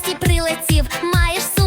гості прилетів, маєш.